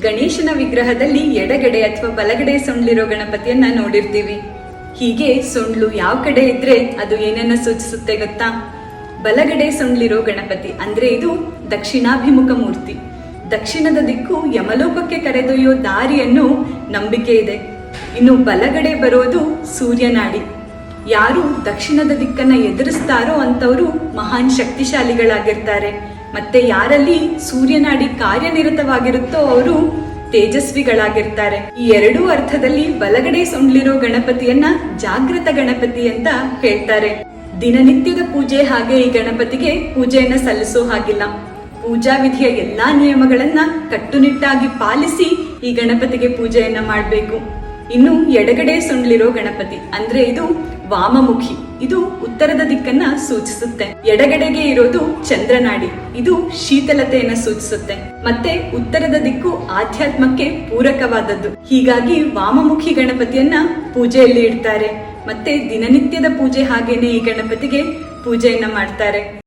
ಗಣೇಶನ ವಿಗ್ರಹದಲ್ಲಿ ಎಡಗಡೆ ಅಥವಾ ಬಲಗಡೆ ಸೊಂಡ್ಲಿರೋ ಗಣಪತಿಯನ್ನ ನೋಡಿರ್ತೀವಿ. ಹೀಗೆ ಸೊಂಡ್ಲು ಯಾವ ಕಡೆ ಇದ್ರೆ ಅದು ಏನನ್ನ ಸೂಚಿಸುತ್ತೆ ಗೊತ್ತಾ? ಬಲಗಡೆ ಸೊಂಡ್ಲಿರೋ ಗಣಪತಿ ಅಂದ್ರೆ ಇದು ದಕ್ಷಿಣಾಭಿಮುಖ ಮೂರ್ತಿ. ದಕ್ಷಿಣದ ದಿಕ್ಕು ಯಮಲೋಕಕ್ಕೆ ಕರೆದೊಯ್ಯೋ ದಾರಿಯನ್ನು ನಂಬಿಕೆ ಇದೆ. ಇನ್ನು ಬಲಗಡೆ ಬರೋದು ಸೂರ್ಯನಾಡಿ. ಯಾರು ದಕ್ಷಿಣದ ದಿಕ್ಕನ್ನ ಎದುರಿಸ್ತಾರೋ ಅಂತವರು ಮಹಾನ್ ಶಕ್ತಿಶಾಲಿಗಳಾಗಿರ್ತಾರೆ. ಮತ್ತೆ ಯಾರಲ್ಲಿ ಸೂರ್ಯನಾಡಿ ಕಾರ್ಯನಿರತವಾಗಿರುತ್ತೋ ಅವರು ತೇಜಸ್ವಿಗಳಾಗಿರ್ತಾರೆ. ಈ ಎರಡೂ ಅರ್ಥದಲ್ಲಿ ಬಲಗಡೆ ಸೊಂಡ್ಲಿರೋ ಗಣಪತಿಯನ್ನ ಜಾಗೃತ ಗಣಪತಿ ಅಂತ ಹೇಳ್ತಾರೆ. ದಿನನಿತ್ಯದ ಪೂಜೆ ಹಾಗೆ ಈ ಗಣಪತಿಗೆ ಪೂಜೆಯನ್ನ ಸಲ್ಲಿಸೋ ಹಾಗಿಲ್ಲ. ಪೂಜಾ ವಿಧಿಯ ಎಲ್ಲಾ ನಿಯಮಗಳನ್ನ ಕಟ್ಟುನಿಟ್ಟಾಗಿ ಪಾಲಿಸಿ ಈ ಗಣಪತಿಗೆ ಪೂಜೆಯನ್ನ ಮಾಡಬೇಕು. ಇನ್ನು ಎಡಗಡೆ ಸೊಂಡ್ಲಿರೋ ಗಣಪತಿ, ಅಂದ್ರೆ ಇದು ವಾಮಮುಖಿ. ಇದು ಉತ್ತರದ ದಿಕ್ಕನ್ನ ಸೂಚಿಸುತ್ತೆ. ಎಡಗಡೆಗೆ ಇರೋದು ಚಂದ್ರನಾಡಿ. ಇದು ಶೀತಲತೆಯನ್ನ ಸೂಚಿಸುತ್ತೆ. ಮತ್ತೆ ಉತ್ತರದ ದಿಕ್ಕು ಆಧ್ಯಾತ್ಮಕ್ಕೆ ಪೂರಕವಾದದ್ದು. ಹೀಗಾಗಿ ವಾಮಮುಖಿ ಗಣಪತಿಯನ್ನ ಪೂಜೆಯಲ್ಲಿ ಇಡ್ತಾರೆ. ಮತ್ತೆ ದಿನನಿತ್ಯದ ಪೂಜೆ ಹಾಗೇನೆ ಈ ಗಣಪತಿಗೆ ಪೂಜೆಯನ್ನ ಮಾಡ್ತಾರೆ.